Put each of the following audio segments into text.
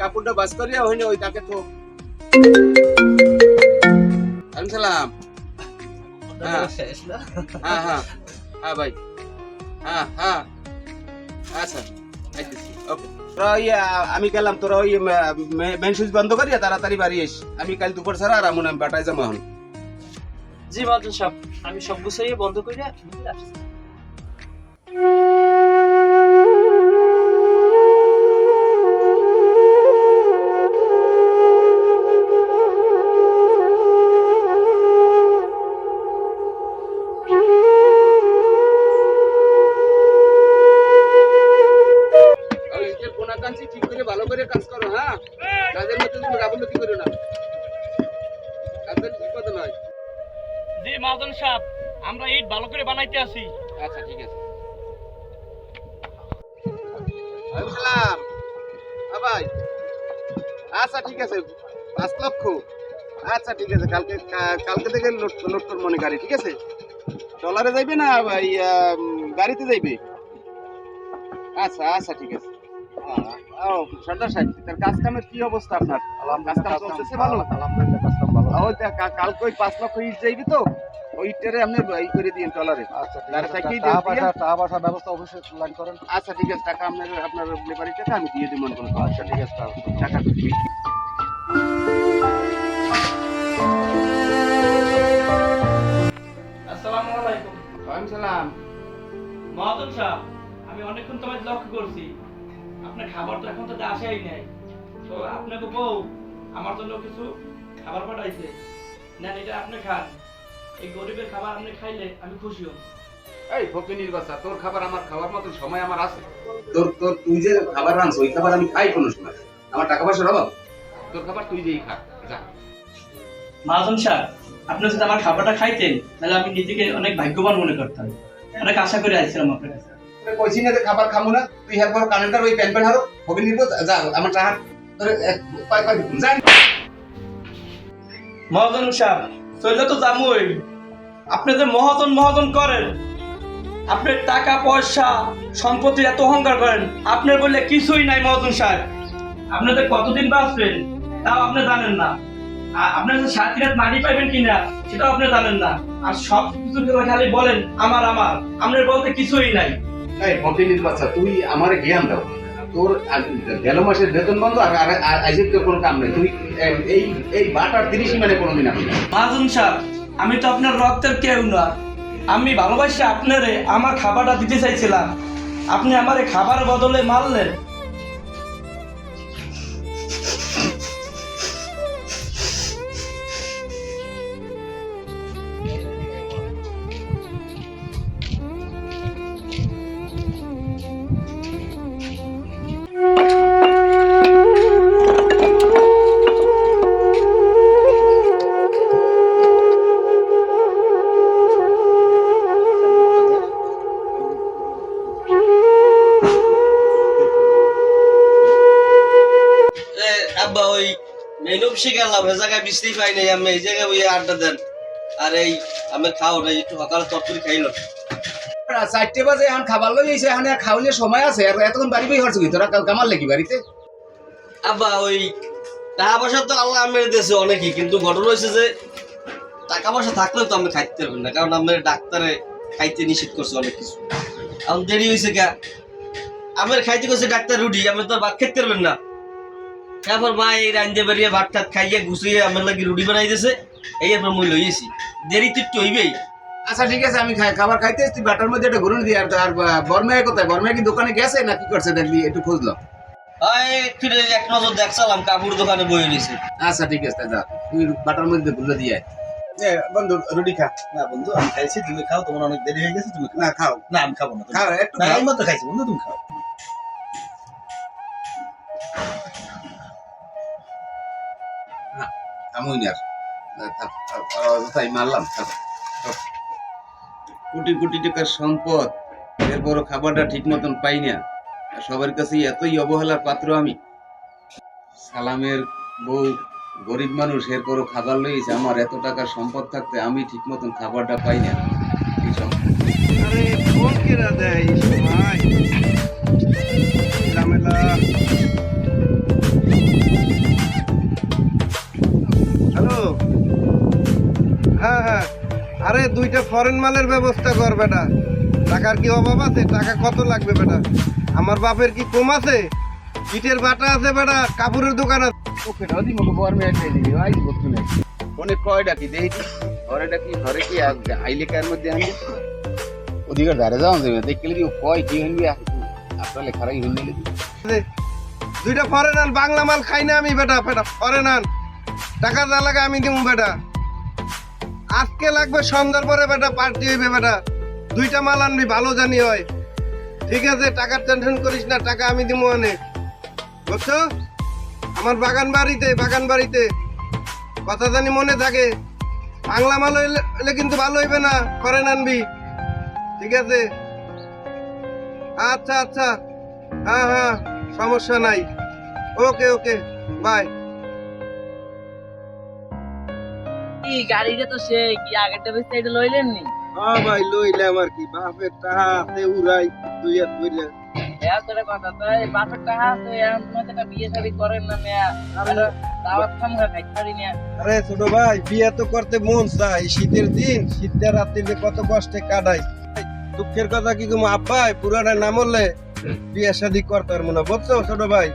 কাপড়টা বাস করিয়া হইনি ওই তাকে তো আমি সালাম হ্যাঁ। হ্যাঁ হ্যাঁ। হ্যাঁ ভাই। হ্যাঁ হ্যাঁ। আচ্ছা ওকে। আমি গেলাম তোরা ওই মেন সুইচ বন্ধ করিয়া তাড়াতাড়ি বাড়ি এস আমি কাল দুপুর ছাড়া আর আমন আমি বাটায় যাব এখন। জি মাদুন সাহেব আমি সব গুছাইয়ে বন্ধ করে আসছি। আসি। আচ্ছা ঠিক আছে। ভাই। আচ্ছা ঠিক আছে। পাঁচ লক্ষ। আচ্ছা ঠিক আছে। কালকে কালকে থেকে লোড মনে গাড়ি ঠিক আছে? ট্রলারে যাইবে না ভাই গাড়িতে যাইবে? আচ্ছা আচ্ছা ঠিক আছে। ও সর্দার সাহেব তার কাজ কামের কি অবস্থা আপনার? কাজ কাম চলতেছে ভালো? আলহামদুলিল্লাহ কাজ কাম ভালো কালকে ওই পাঁচ লক্ষ ইট যাইবে তো? ওই ইটটারে আপনি ই করে দিন ট্রলারে আচ্ছা টাকা পয়সা টাকা পয়সা ব্যবস্থা অবশ্যই লাইন করেন। আচ্ছা ঠিক আছে টাকা আপনার আপনার লেবারি টাকা আমি দিয়ে দিব মনে আচ্ছা ঠিক আছে টাকা আসসালামু আলাইকুম। ওয়ালাইকুম সালাম। মাদুন সাহেব আমি অনেকক্ষণ তোমার লক্ষ্য করছি। আপনার খাবার তো এখন তো আসাই নাই। তো আপনাকে বউ আমার জন্য কিছু খাবার পাঠাইছে। না এটা আপনি খান। এই গরিবের খাবার আপনি খাইলে আমি খুশি হব। এই ফকিনির বাচ্চা তোর খাবার আমার খাওয়ার মতো সময় আমার আছে। তোর তোর তুই যে খাবার রাঁধছ ওই খাবার আমি খাই কোনো সময়। আমার টাকা পয়সার অভাব। তোর খাবার তুই যেই খা যা। মাহাজন সাহেব আপনি যদি আমার খাবারটা খাইতেন তাহলে আমি নিজেকে অনেক ভাগ্যবান মনে করতাম। অনেক আশা করে আসছিলাম আপনার কাছে কইছি না যে খাবার খামু না তুই হের পর কানেরটার ওই প্যান প্যান হারো ফকিনির বাচ্চা যা আমার টাকা। মহাজন সাহেব চললে তো জামুই আপনি যে মহাজন মহাজন করেন আপনার টাকা পয়সা সম্পত্তি এত অহংকার করেন আপনার বললে কিছুই নাই মহাজন সাহেব। আপনি আপনাদের কতদিন বাঁচবেন তাও আপনি জানেন না। আর আপনার যে সাত রাত মাটি পাইবেন কিনা সেটাও আপনি জানেন না। আর সব কিছু খালি বলেন আমার আমার। আপনার বলতে কিছুই নাই। এই ফকিনির বাচ্চা তুই আমারে জ্ঞান দাও। তোর গেল মাসের বেতন বন্ধ আর আজকে তোর কোনো কাম নেই। তুই এই- এই বাটার তিরিশ মানে কোনোদিন আমি মহাজন সাহেব আমি তো আপনার রক্তের কেউ না। আমি ভালোবাসি আপনারে, আমার খাবারটা দিতে চাইছিলাম। আপনি আমার খাবার বদলে মারলেন। অফিসে গেলাম এ জায়গায় বৃষ্টি পাই নাই আমি এই জায়গায় বইয়ে আড্ডা দেন। আর এই আমি খাও না একটু সকালে তরকারি খাইল। চারটে বাজে এখন খাবার লই এসে এখানে খাওয়ালে সময় আছে আর এতক্ষণ বাড়ি বই হচ্ছে তোরা কাল কামাল লাগি বাড়িতে? আব্বা ওই টাকা পয়সা তো আল্লাহ আমি দিয়েছে অনেকই কিন্তু ঘটনা হয়েছে যে টাকা পয়সা থাকলেও তো আমি খাইতে পারবেন না কারণ আমার ডাক্তারে খাইতে নিষেধ করছে অনেক কিছু। এখন দেরি হয়েছে কা আমার খাইতে করছে ডাক্তার রুটি আমি তো আর ভাত খাইতে পারবেন না। তারপর মা এই রান্ধে বেরিয়ে ভাত টাত খাইয়ে গুছিয়ে আমার লাগি রুটি বানাই দিয়েছে এই এরপর মই লইয়েছি দেরি তো একটু হইবেই। আচ্ছা ঠিক আছে আমি খাই- খাবার খাইতে এসছি বাটার মধ্যে একটা ঘুরুন দিয়ে আর আর বর্মায় কোথায় বর্মায় কি দোকানে গেছে না কি করছে? দেখবি একটু খুঁজলাম। একটু এক নজর দেখছিলাম কাপড় দোকানে বয়ে নিছে। আচ্ছা ঠিক আছে যা তুই বাটার মধ্যে গুলো দিয়ে বন্ধু রুটি খা। না বন্ধু আমি খাইছি তুমি খাও তোমার অনেক দেরি হয়ে গেছে তুমি না খাও। না আমি খাব না খাও একটু খাও। মাত্র খাইছি বন্ধু তুমি খাও। কোটি কোটি টাকার সম্পদ এরপরও খাবারটা ঠিক মতন পাই না সবার কাছে এতই অবহেলার পাত্র আমি। সালামের বউ গরিব মানুষ এরপরও খাবার লইছে, আমার এত টাকার সম্পদ থাকতে আমি ঠিক মতন খাবারটা পাই না? ফরেন মালের ব্যবস্থা কর বেটা। টাকার কি অভাব আছে? টাকা কত লাগবে বেটা? আমার বাপের কি কম আছে? ইটের বাটা আছে বেটা কাপড়ের দোকান আছে। ওকে নদী মুখে বর মেয়ে দিবি আই বলতো না ফোনে কয় ডাকি দেই ঘরে ডাকি ঘরে কি আইলে কার মধ্যে আনবে ওদিকে ধারে যাও দেখলে কি কয় কি হইবি আপনার লেখারাই হইলে দুইটা ফরেন আন বাংলা মাল খাই না আমি বেটা বেটা। ফরেন আন। টাকা যা লাগে আমি দিব বেটা। আজকে লাগবে সন্ধ্যার পরে বেটা পার্টি হইবে বেটা। দুইটা মাল আনবি, ভালো জানি হয়। ঠিক আছে, টাকার টেনশন করিস না, টাকা আমি দিব অনেক। বুঝছ? আমার বাগান বাড়িতে বাগান বাড়িতে। কথা জানি মনে থাকে। বাংলা মাল হইলে কিন্তু ভালো হইবে না, ফরেন আনবি। ঠিক আছে? আচ্ছা আচ্ছা। হ্যাঁ হ্যাঁ সমস্যা নাই। Okay okay, bye. কি গাড়িটা তো সে কি আগেরটা বেশি এটা লইলেন নি? হ্যাঁ ভাই লইলাম আর কি? বাপের টাকা হাতে উড়াই দুই হাত করে কথা তো এই বাপের টাকা আছে এখন তুমি তো একটা বিয়ে শাদী করেন না মেয়া। আমরা দাওয়াত খাম খাইতে পারি না। আরে ছোট ভাই বিয়ে তো করতে মন চাই শীতের দিন শীতের রাত্রিতে কত কষ্টে কাটাই দুঃখের কথা কি তুমি আব্বাই পুরানা না মরলে বিয়ে শাদি করতে পারব না। বুঝছ ছোট ভাই?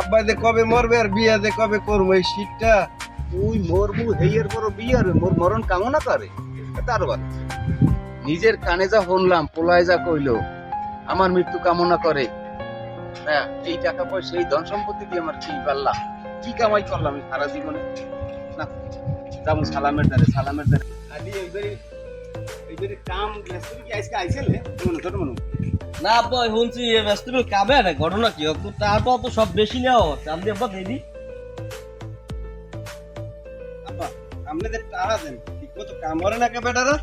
আব্বাই যে কবে মরবে আর বিয়ে যে কবে করব এই শীতটা তুই মোর মরবু হেইয়ের পর বিয়ার মোর মরণ কামনা করে। তার বাদ নিজের কানে যা শুনলাম পোলায় যা কইল আমার মৃত্যু কামনা করে। হ্যাঁ এই টাকা পয়সা এই ধন সম্পত্তি দিয়ে আমার কি পারলাম? কি কামাই করলাম আমি সারা জীবনে? না যেমন সালামের দ্বারে সালামের দ্বারে। আদি এইবারে এইবারে কাম ব্যস্ত কি আজকে আইছিলে? মনে ছোট মনে না আব্বা শুনছি ব্যস্ত কামে না ঘটনা কি? হোক তারপর তো সব বেশি নেওয়া চাল দিয়ে আব্বা দিদি আপনাদের টাকা দেন। ঠিক মতো কাম করে না কে বেটারা?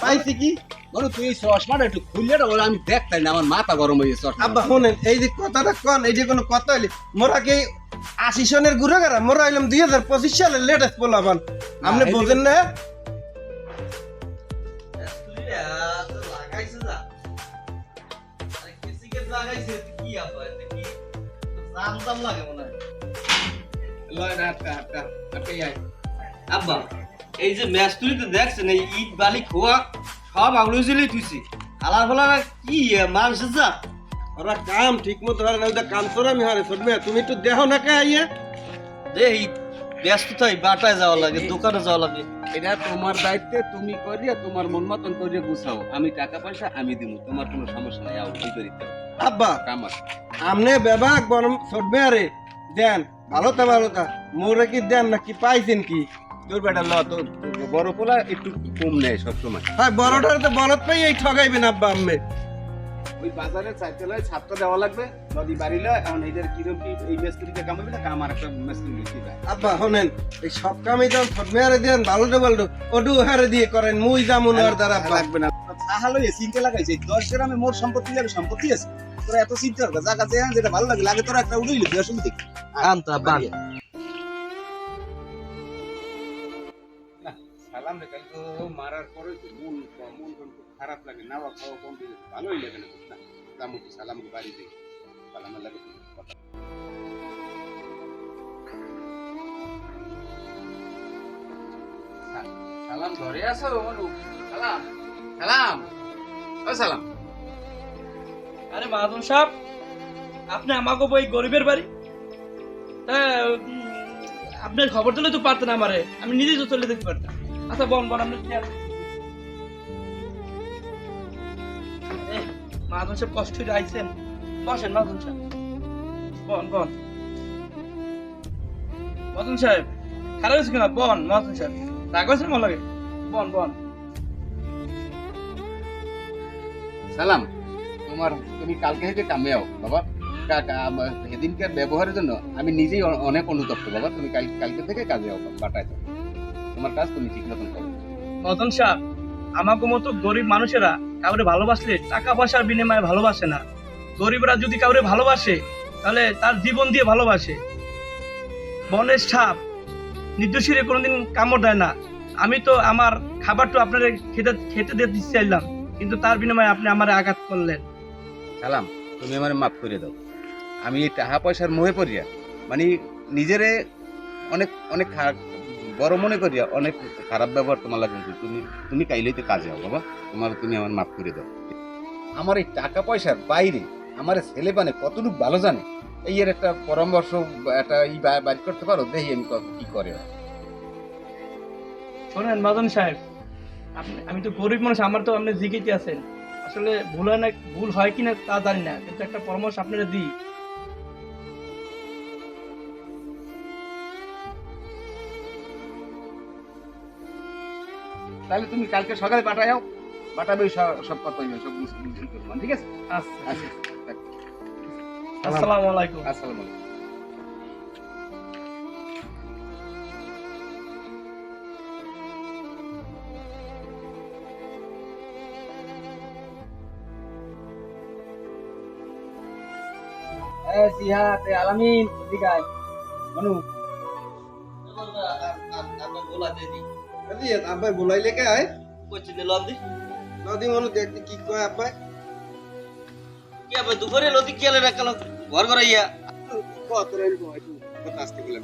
পাইছি কি? বলো তুই চশমাটা একটু খুললে না আমি দেখতাই না আমার মাথা গরম হয়ে গেছে আব্বা শোনেন এই যে কথাটা কন এই যে কোনো কথা হইলে মোরা কি আশি সনের ঘুরে গেরা মোরা হইলাম দুই হাজার পঁচিশ সালের লেটেস্ট পোলাবান আপনি বোঝেন না? লাগাইছে যা। আরে কেসি কে লাগাইছে কি আব্বা হয় এই যে ম্যাচ তুলিতে দেখছেন এই ইট বালি খোয়া সব আগুলো জ্বলে তুইছি। হালার ফালার কি মানুষ যা ওরা কাম ঠিক মতো হারে না ওটা কাম তোরা আমি হারে তুমি একটু দেহ না কে আইয়ে যে এই ব্যস্ত তাই বাটায় যাওয়া লাগে দোকানে যাওয়া লাগে। এটা তোমার দায়িত্বে তুমি করিয়া তোমার মন মতন করিয়া গুছাও। আমি টাকা পয়সা আমি দিব তোমার কোনো সমস্যা নাই আও কি করিতে আব্বা কামার আমনে বেবাক গরম ছোট মেয়ে রে দেন ভালো তা ভালো তা মোরে কি দেন না কি পাইছেন কি? তোর বেটা ল তো তো বড় পোলা একটু কম নেয় সবসময়। হ্যাঁ বড়টার তো বলত পাই এই ঠগাইবেন আব্বা আম্মে। ওই বাজারে চাইতেলায় ছাত্র দেওয়া লাগবে নদী বাড়িলে এখন এইদের কিরম কি এই মেস্ত্রিতে কামাবে না কামার একটা মেস্ত্রি লিখি দেয় আব্বা শোনেন এই সব কামই যখন ছোট মেয়ারে দেন ভালো ভালো ওটু হারে দিয়ে করেন মুই যামুন আর দ্বারা লাগবে না। তাহলে চিন্তা লাগাইছে দশ গ্রামে মোর সম্পত্তি যাবে সম্পত্তি আছে। তোরা এত চিন্তা করবে জায়গা যে যেটা ভালো লাগে লাগে তোরা একটা উড়িলি তুই অসুবিধা? আনতা সালাম রে কাল মারার পরে মন মন খুব খারাপ লাগে না খাওয়া কম ভালোই লাগে না না দামু সালাম বাড়ি দিই সালাম লাগে সালাম সালাম আরে আপনি বই গরিবের বাড়ি? আপনার খবর দিলে তো পারতেন আমারে, আমি নিজেই তো চলে যেতে পারতাম। আচ্ছা বন আপনি খেয়াল মাহাজন সাহেব কষ্ট আইছেন। বসেন সাহেব। সাহেব, খারাপ হয়েছে কিনা? বন সাহেব। রাগ হয়েছে মনে লাগে? বন সালাম। তোমার, তুমি কালকে থেকে কামে বাবা। সেদিনকার ব্যবহারের জন্য আমি নিজেই অনেক অনুতপ্ত, বাবা। তুমি কাল- কালকে থেকে কাজে আও, বাটায় তোমার কাজ তুমি ঠিক মতন করো। মদন সাহ আমাকে মতো গরিব মানুষেরা কাউরে ভালোবাসলে টাকা পয়সার বিনিময়ে ভালোবাসে না। গরিবরা যদি কাউরে ভালোবাসে তাহলে তার জীবন দিয়ে ভালোবাসে। বনের সাপ নির্দোষীরে কোনোদিন কামড় দেয় না। আমি তো আমার খাবারটা আপনার খেতে খেতে দিতে চাইলাম কিন্তু তার বিনিময়ে আপনি আমার আঘাত করলেন। সালাম তুমি আমার মাফ করে দাও। আমি এই টাকা পয়সার মোহে পড়িয়া মানে নিজেরে অনেক অনেক খারাপ বড় মনে করি অনেক খারাপ ব্যবহার তোমার লাগে কিন্তু তুমি তুমি কাইলেই তো কাজে হও বাবা। তোমার তুমি আমার মাফ করে দাও। আমার এই টাকা পয়সার বাইরে আমার ছেলে মানে কতটুকু ভালো জানে? এই এর একটা পরামর্শ একটা ই বাইর করতে পারো? দেখি আমি ক- কি করে। শোনেন মাজন সাহেব আপনি আমি তো গরিব মানুষ আমার তো আপনি জিজ্ঞেস আছেন। আসলে ভুল হয় না ভুল হয় কিনা তা জানি না কিন্তু একটা পরামর্শ আপনারা দিই। তাহলে তুমি কালকে সকালে পাঠাও পাঠাবে সব কথা সব ঠিক আছে? আচ্ছা। আচ্ছা আসসালামু আলাইকুম। আসসালামু আলাইকুম। আলামিন মানু। আপনার গোলা দিয়ে দিই। আরে আব্বাই বলাইলে কে আয়। কইছি দি নদী। মনে দেখতে কি কয় আব্বাই। কি আবার দুপুরে নদী কি আলে রাখালো ঘর ঘর ইয়া কত রেল একটু কথা আসতে গেলাম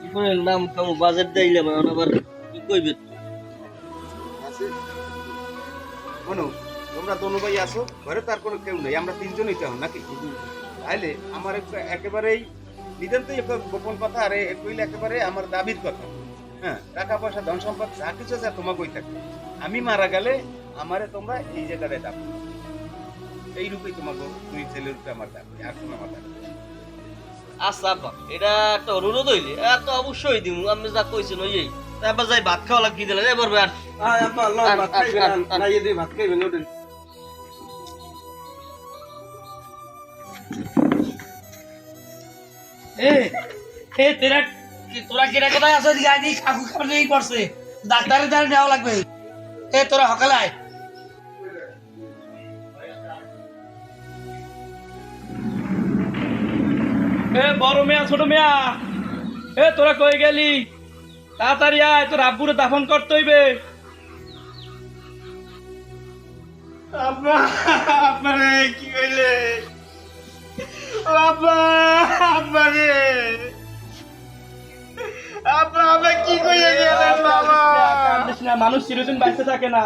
দুপুরের নাম কামু বাজেট দিলাম এখন আবার কি কইবে? আছে। মনু তোমরা দোনো ভাই আসো ঘরে তার কোনো কেউ নেই আমরা তিনজনই তো নাকি? তাইলে আমার একটা একেবারেই তো একটা গোপন কথা আরে কইলে একেবারে আমার দাবির কথা। হ্যাঁ টাকা পয়সা ধন সম্পদ যা কিছু আছে তোমার কই থাকে আমি মারা গেলে আমারে তোমরা এই জায়গায় দাবো এই রূপেই তোমার দুই ছেলের রূপে আমার দাবি আর কোনো আমার দাবি আচ্ছা আব্বা এটা একটা অনুরোধ হইলে। এত অবশ্যই দিমু আমি যা কইছেন ওই এই তারপর যাই ভাত খাওয়া লাগি দিলেন এবার আর ভাত খাইবেন ওঠেন। এ এ তেরা তোরা কিরা কোথায় আছো? দিকে আগে কাকু খাবার এই করছে ডাক্তারের দ্বারা নেওয়া লাগবে। এ তোরা সকালে আয়। এ বড় মেয়া ছোট মেয়া। এ তোরা কই গেলি? তাড়াতাড়ি আয় তোর আব্বুরে দাফন করতে হইবে। আব্বা আব্বারে কি কইলে আব্বা আব্বা রে। আব্বা আব্বা কি কইয়ে গেলেন বাবা? কান্দিস না মানুষ চিরদিন বাঁচতে থাকে না।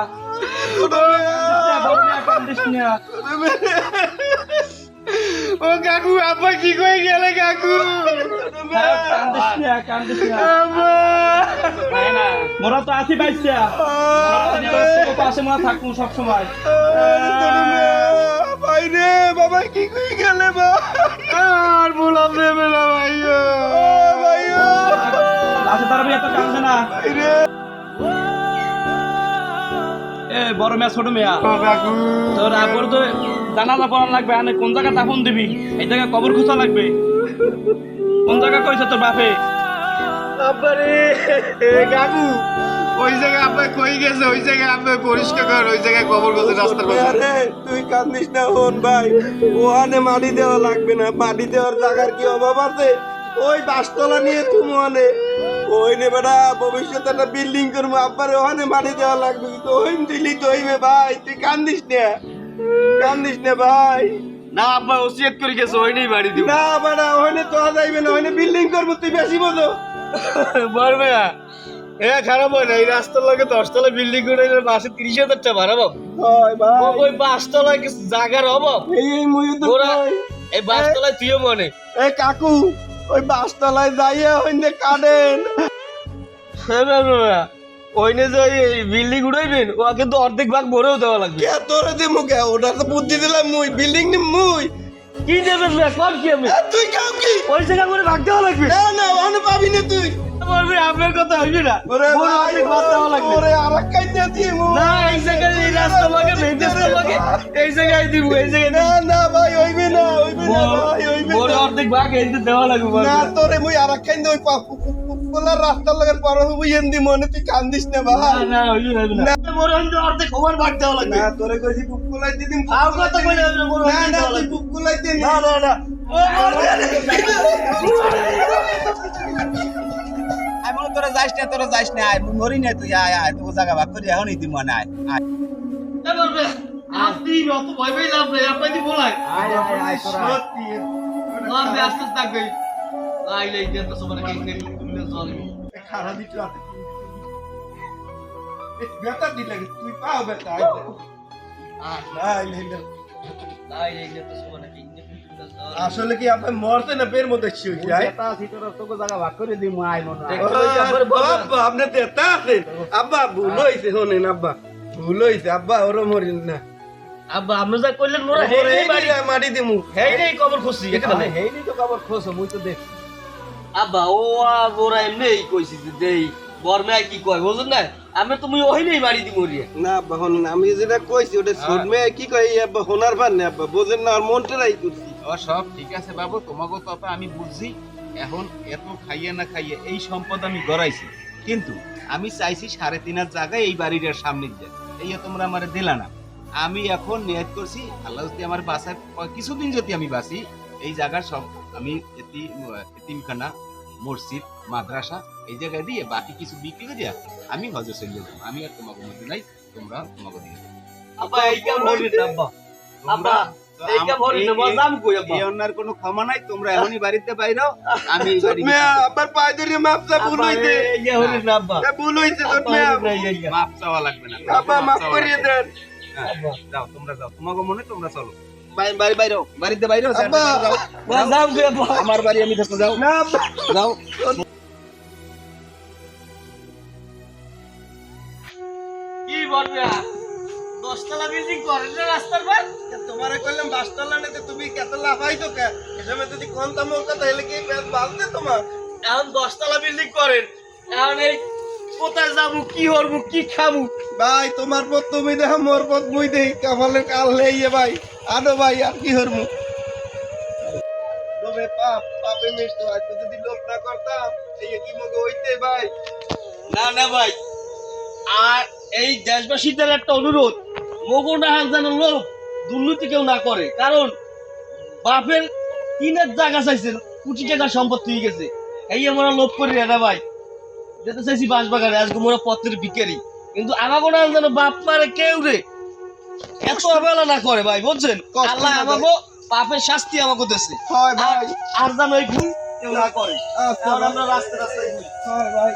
কান্দিস ও কাকু আব্বা কি কই গেলে কাকু? মোরা তো আছি বাইসা। পাশে মোরা থাকব সব সময় বাইরে বাবা কি কই গেলে বা আর বলাম দেবে না ভাই লাশে দাঁড়াবি এত কান্দে না। এ বড় মেয়া ছোট মেয়া। তোর আব্বুর তো জানাজা পড়ান লাগবে আনে কোন জায়গা দাফন দিবি? এই জায়গায় কবর লাগবে। কোন জায়গা কইছে তোর বাপে? আব্বারে ওই জায়গায় আপনার কই গেছে? ওই জায়গায় আপনার পরিষ্কার কর ওই জায়গায় কবর গেছে রাস্তার পাশে। আরে তুই কান্দিস না হন ভাই। ওখানে মাটি দেওয়া লাগবে না মাটি দেওয়ার জায়গার কি অভাব আছে? ওই বাসতলা নিয়ে তুমি ওখানে ওই নে বেটা? ভবিষ্যতে একটা বিল্ডিং করব। আব্বারে ওখানে মাটি দেওয়া লাগবে। কিন্তু ওই দিলি তো হইবে ভাই। তুই কান্দিস না। কান্দিস না ভাই। না আব্বা ওসিয়ত করে গেছে ওই নেই বাড়ি দিব। না বেটা ওখানে তো যাইবে না। ওখানে বিল্ডিং করব তুই বেশি বোঝো। বড় মেয়া এ খারাপ হয় না এই রাস্তার লাগে দশতলা বিল্ডিং করে মাসে তিরিশ হাজার টাকা ভাড়া পাবো। ওই পাঁচতলায় কিছু জায়গার অভাব এই এই মুই তো ওরা কই। এই পাঁচতলায় তুইও মনে। এ কাকু ওই বাসতলায় যাইয়া ওইনে কাটেন ওইনে যে বিল্ডিং উড়াইবেন ওয়া কিন্তু অর্ধেক ভাগ ভরেও দেওয়া লাগবে। কে তোরে দি মুখে ওটা তো বুদ্ধি দিলাম মুই বিল্ডিং নি মুই। কি দেবেন না কম কি আমি? তুই কাউ কি? ওই জায়গা করে ভাগ দেওয়া লাগবে? না না ওখানে পাবি না তুই। বলবি আপনার কথা হইবে না। ওরে ভাই ভাগ দেওয়া লাগবে। ওরে আরেক দিয়ে মুই না এই জায়গায় এই রাস্তা লাগে মেইন রাস্তা লাগে এই জায়গায় দিব এই জায়গায় না না ভাই হইবে না হইবে না ভাই হইবে না। অর্ধেক ভাগ এই দেওয়া লাগবে না। তোরে মুই আরেক কাইতে ওই পোলার রাস্তার লাগের পর হইব এন্দি মনে তুই কান্দিস না ভাই। না না হইবে না বড় অর্ধেক অর্ধেক ওভার ভাগ দেওয়া লাগবে। না তোরে কইছি পুকুলাই দিদিম আর কত কইলে বড় না না তুই লাগবে। পুকুলাই দিন না। না না আমি তোরা যাইস না তোরা যাইস না আয় মরি না তুই আয় আয় তোকে জায়গা ভাগ করি এখনই দিব না আয় আয়। আপনি অত ভয় পেয়ে লাভ নেই আপনাকে বলাই? আয় আয় আয় তোরা। আয়। আপনি আস্তে থাকবে আইলে ইন্ডিয়ান তো সবার কি নেই তুমি চলে দিতে দিলে তুই পাও তো দাও। আসলে কি আপনার মরতে না বের মধ্যে ছিল যায় জায়গা ভাগ করে দিই মনে আব্বা আপনি দেতা আছেন আব্বা ভুল হইছে শোনেন আব্বা ভুল হইছে আব্বা ওরম হরিন না আব্বা আপনি যা করলেন মোরা ওরে হেই বাড়ি মাটি দিমু হেই নেই কবর খুশি তাহলে হেইনি তো খবর খোঁজ মুই তো দেখ আব্বা ও আ- ওরা এমনি কইছি যে দেই বর্মে কি কয় বুঝুন না আমি তুমি ওই নেই বাড়ি দি মরিয়া না শোনেন আমি যেটা কইছি ওটা ছোট মেয়ে কি কই আব্বা হোনার না আব্বা বোঝেন না আর মনটাই করছি। ও সব ঠিক আছে বাবু তোমাকে আমি বুঝছি। এখন এত খাইয়ে না খাইয়ে এই সম্পদ আমি গড়াইছি। কিন্তু আমি চাইছি সাড়ে তিন হাজার জায়গায় এই বাড়িটার সামনে দিয়ে। এই তোমরা আমার দিলা না। আমি এখন নিয়ত করছি আল্লাহ যদি আমার বাসায় কিছুদিন যদি আমি বাঁচি এই জায়গার সব আমি এতি এতিমখানা মসজিদ মাদ্রাসা এই জায়গায় দিয়ে বাকি কিছু বিক্রি করে দিয়া আমি হজে চলে যাব আমি আর তোমাকে মধ্যে নাই তোমরা তোমাকে দিয়ে দেবো। কোনো ক্ষমা নাই তোমরা বাড়িতে বাইরাও আমি আবার পায়ে ধরে মাপসা ভুল হইছে। ভুল হইছে না, মাপ করিয়ে দেন। হ্যাঁ, যাও তোমরা যাও। তোমাকে মনে তোমরা চলো। বাড়ি বাইরেও বাড়িতে আব্বা! আমার বাড়ি আমি থাকতে যাও। না যাও। কি বলবে? দশতলা বিল্ডিং করেন না রাস্তার পর তোমারে কইলাম বাসতলা নেতে তুমি কত লাফাই তো কে? এসময় যদি কোন তামো কথা হলে কি বেশ বাজতে তোমার? এখন দশতলা বিল্ডিং করেন এখন এই কোথায় যাব কি করব কি খাব? ভাই তোমার পথ তুমি দেখো মোর পথ মুই দেই কাফালে কাল লইয়ে ভাই। আনো ভাই আর কি হরমু তবে পাপ পাপে মিষ্ট যদি লোভ না করতাম এই কি মগে হইতে ভাই। না না ভাই আর এই দেশবাসীদের একটা অনুরোধ মগোনা হাত যেন লোক দুর্নীতি কেউ না করে। কারণ বাপের তিনের জায়গা চাইছেন কোটি টাকা সম্পত্তি হয়ে গেছে। এই আমরা লোভ করি না ভাই। যেতে চাইছি বাস বাগানে আজকে মোরা পত্রের ভিকারি কিন্তু আমাকে না যেন বাপ মারে কেউ রে। এত অবহেলা না করে ভাই বুঝছেন? আল্লাহ আমাকে পাপের শাস্তি আমাকে হয় আর ভাই। আর যেন এই ভুল কেউ না করে। আচ্ছা আমরা রাস্তায় রাস্তায় ঘুরি। হয় ভাই।